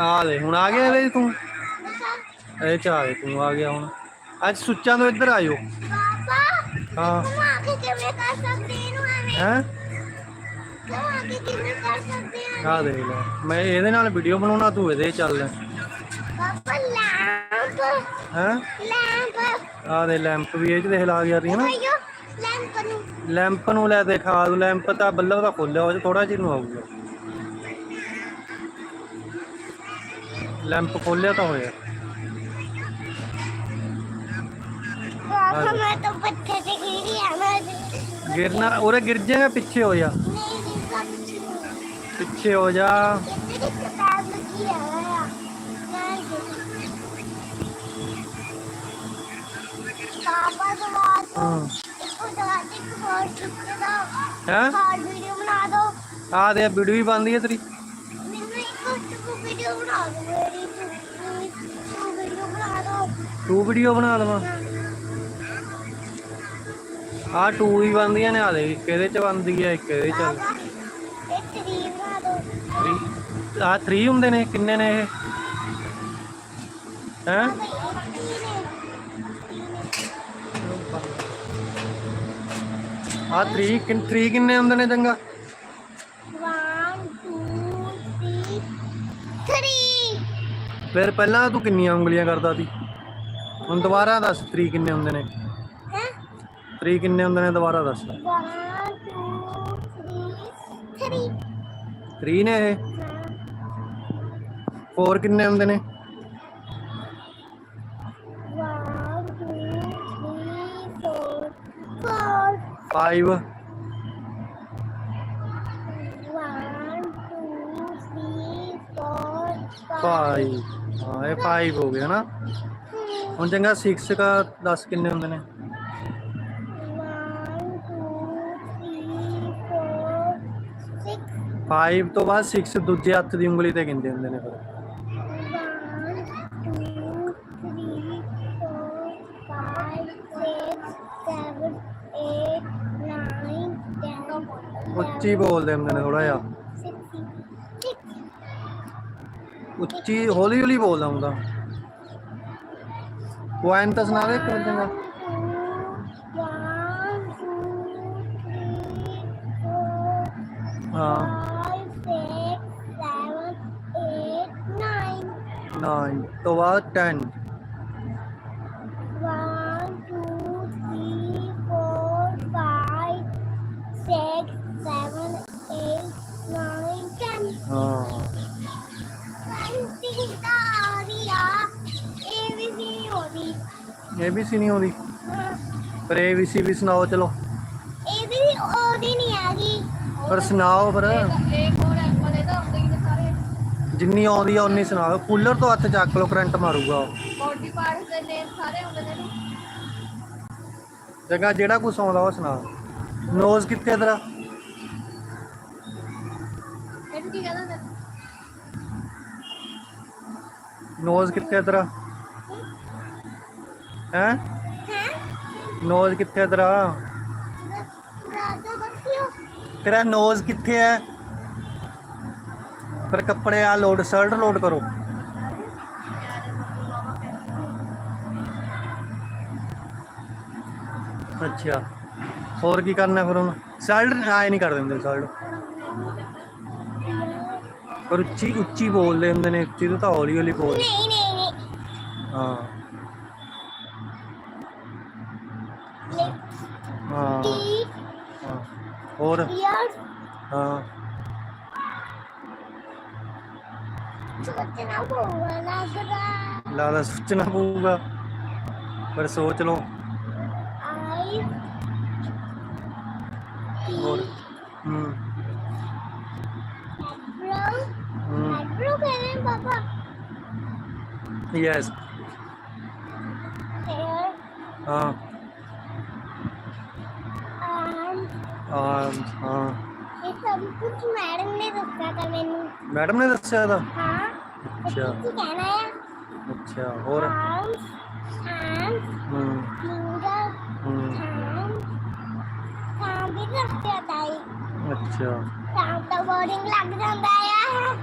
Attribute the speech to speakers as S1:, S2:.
S1: ਆ ਲੈ ਹੁਣ ਆ ਗਿਆ 'ਚ ਤੂੰ? ਇਹ ਚ ਆ ਗਿਆ ਤੂੰ ਆ ਗਿਆ ਹੁਣ। ਅੱਜ ਸੁੱਚਾਂ ਤੋਂ ਇੱਧਰ ਆਇਓ।
S2: ਪਾਪਾ
S1: ਹਾਂ।
S2: ਤੁਮ ਆके ਕਿਵੇਂ ਕਰ ਸਕਦੇ ਇਹਨੂੰ ਐਵੇਂ?
S1: ਹੈ?
S2: ਤੁਮ ਆके ਕਿਵੇਂ ਕਰ ਸਕਦੇ ਆ
S1: ਆ ਦੇਖ ਲੈ ਮੈਂ ਇਹਦੇ ਨਾਲ ਵੀਡੀਓ ਬਣਾਉਣਾ ਤੂੰ ਇਹਦੇ ਚੱਲ।
S2: ਪਾਪਾ ਲੈਂਪ।
S1: ਹੈ?
S2: ਲੈਂਪ।
S1: ਆ ਦੇ ਲੈਂਪ ਵੀ ਇਹ 'ਚ ਦੇਖ ਲਾ ਗਿਆ ਤੀ ਨਾ।
S2: ਲੈਂਪ ਨੂੰ।
S1: ਲੈਂਪ ਨੂੰ ਲੈ ਦਿਖਾ ਲੈਂਪ ਤਾਂ ਬੱਲਬ ਦਾ ਖੋਲਿਆ ਉਹ ਥੋੜਾ ਜਿਹਾ ਨੂੰ ਆਊਗਾ। ਲੈਂਪ ਖੋਲਿਆ ਤਾਂ ਹੋਇਆ।
S2: ਮੈਂ ਤਾਂ ਤੇ ਗਿਰੀ ਆ ਮੈਂ
S1: ਗਿਰਨਾ ਉਰੇ ਗਿਰ ਜਾਏਗਾ ਪਿੱਛੇ ਹੋ ਜਾ। ਪਿੱਛੇ ਹੋ ਜਾ।
S2: ਪਾਪਾ ਤੋਂ ਬਾਅਦ
S1: ਹਾਂ ਹੈ ਆ ਦੇ ਵੀਡੀਓ ਵੀ ਬਣਦੀ ਹੈ ਤੇਰੀ।
S2: ਵੀਡੀਓ ਬਣਾ ਮੇਰੀ ਟੁਕੂ ਵੀਡੀਓ ਬਣਾ
S1: ਵੀਡੀਓ ਬਣਾ ਦਵਾਂ? ਆ ਟੂ ਹੀ ਬਣਦੀਆਂ ਨੇ ਆ ਦੇ ਇੱਕ ਇਹਦੇ ਚ ਬਣਦੀ ਹੈ ਇੱਕ ਇਹਦੇ ਚ
S2: ਇਹ ਬਣਾ
S1: ਆ 3 ਹੁੰਦੇ ਨੇ ਕਿੰਨੇ ਨੇ ਇਹ? ਹੈ? ਆ 3 ਕਿੰਨ 3 ਕਿੰਨੇ ਹੁੰਦੇ ਨੇ ਚੰਗਾ
S2: 1 2 3 3
S1: ਫਿਰ ਪਹਿਲਾਂ ਤੂੰ ਕਿੰਨੀਆਂ ਉਂਗਲੀਆਂ ਕਰਦਾ ਸੀ? ਹੁਣ ਦੁਬਾਰਾ ਦੱਸ 3 ਕਿੰਨੇ ਹੁੰਦੇ ਨੇ?
S2: ਹੈ?
S1: 3 ਕਿੰਨੇ ਹੁੰਦੇ ਨੇ ਦੁਬਾਰਾ ਦੱਸ।
S2: 1 2 3 3
S1: 3 ਨੇ ਇਹ? 4 ਕਿੰਨੇ ਹੁੰਦੇ ਨੇ?
S2: 1 2 3 4
S1: 5
S2: 1 2 3 4
S1: 5 ਹਾਂ ਇਹ 5 ਹੋ ਗਿਆ ਨਾ ਹੁਣ ਚੰਗਾ 6 ਦਾ 10 ਕਿੰਨੇ ਹੁੰਦੇ ਨੇ?
S2: 1 2 3 4 6
S1: 5 ਤੋਂ ਬਾਅਦ 6 ਦੂਜੇ ਹੱਥ ਦੀ ਉਂਗਲੀ ਤੇ ਗਿਣਦੇ ਹੁੰਦੇ ਨੇ ਫਿਰ?
S2: 1 2 3 4 5 6 7 8 9 10
S1: ਉੱਚੀ ਬੋਲਦੇ ਹੁੰਦੇ ਨੇ ਥੋੜਾ ਜਿਹਾ। ਉੱਚੀ ਹੌਲੀ ਹੌਲੀ ਬੋਲਦਾ ਹੁੰਦਾ। ਪੁਆਇੰਟ ਤਾਂ ਸੁਣਾ ਦੇ ਇੱਕ ਵਾਰ ਚੰਗਾ ਹਾਂ। 9 ਤੋਂ ਬਾਅਦ 10 ਇਹ ਵੀ ਸੀ ਨਹੀਂ ਆਉਂਦੀ। ਪਰ ਇਹ ਵੀ ਸੀ ਵੀ ਸੁਣਾਓ ਚਲੋ।
S2: ਇਹ ਵੀ ਉਹਦੀ ਨਹੀਂ ਹੈਗੀ।
S1: ਪਰ ਸੁਣਾਓ ਫਿਰ।
S2: ਸਾਰੇ।
S1: ਜਿੰਨੀ ਆਉਂਦੀ ਆ ਉਨੀ ਸੁਣਾਓ। ਕੂਲਰ ਤੋਂ ਹੱਥ ਚੱਕ ਲਓ ਕਰੰਟ ਮਾਰੂਗਾ ਉਹ।
S2: ਬੋਡੀ ਪਾਰਟਸ ਦੇ ਨੇਮ ਸਾਰੇ ਹੁੰਦੇ ਨੇ
S1: ਚੰਗਾ ਜਿਹੜਾ ਕੁਛ ਆਉਂਦਾ ਉਹ ਸੁਣਾ ਨੋਜ਼ ਕਿੱਥੇ ਤੇਰਾ?
S2: ਇਹਨੂੰ ਕੀ ਕਹਿੰਦਾ ਨੇ
S1: ਨੋਜ਼ ਕਿੱਥੇ ਤੇਰਾ? ਹੈ? ਨੋਜ਼ ਕਿੱਥੇ ਤੇਰਾ? ਤੇਰਾ ਨੋਜ਼ ਕਿੱਥੇ ਹੈ ਫਿਰ ਕੱਪੜੇ ਆ ਲੋਡ ਸ਼ਰਟ ਲੋਡ ਕਰੋ। ਅੱਛਾ। ਹੋਰ ਕੀ ਕਰਨਾ ਫਿਰ ਹੁਣ? ਸ਼ਰਟ ਆਏ ਨਹੀਂ ਕਰ ਦਿੰਦੇ ਸ਼ਰਟ ਪਰ ਉੱਚੀ ਉੱਚੀ ਬੋਲਦੇ ਹੁੰਦੇ ਨੇ ਉੱਚੀ ਤੋਂ ਹੌਲੀ ਹੌਲੀ ਬੋਲ
S2: ਨਹੀਂ ਨਹੀਂ ਨਹੀਂ।
S1: ਹਾਂ। ਹਾਂ। ਹਾਂ। ਹੋਰ?
S2: ਇਅਰ
S1: ਹਾਂ।
S2: ਸੋਚਣਾ ਪਊਗਾ ਲੱਗਦਾ।
S1: ਲਾਲਾ ਸੋਚਣਾ ਪਊਗਾ। ਪਰ ਸੋਚ ਲਓ
S2: ਆਈ
S1: ਹੋਰ ਹੂੰ
S2: ਬ੍ਰੋ
S1: ਹੂੰ
S2: ਬ੍ਰੋ ਕਹਿੰਦੇ ਪਾਪਾ
S1: ਯੈਸ
S2: 에ਅਰ
S1: ਹਾਂ
S2: ਆਮ
S1: ਹਾਂ ਹਾਂ
S2: ਇਹ ਸਭ ਕੁਝ ਮੈਡਮ ਨੇ ਦੱਸਿਆ ਤਾਂ ਮੈਨੂੰ
S1: ਮੈਡਮ ਨੇ ਦੱਸਿਆ ਇਹਦਾ
S2: ਹਾਂ
S1: ਅੱਛਾ।
S2: ਕੀ ਕਹਿਣਾ ਹੈ
S1: ਅੱਛਾ ਹੋਰ
S2: arms hands
S1: hmm
S2: finger
S1: hmm
S2: hands ਤਾਂ ਵੀ ਦੱਸਿਆ ਤਾਂ
S1: ਅੱਛਾ
S2: ਤਾਂ ਤਾਂ ਬੋਰਿੰਗ ਲੱਗ ਜਾਂਦਾ ਹੈ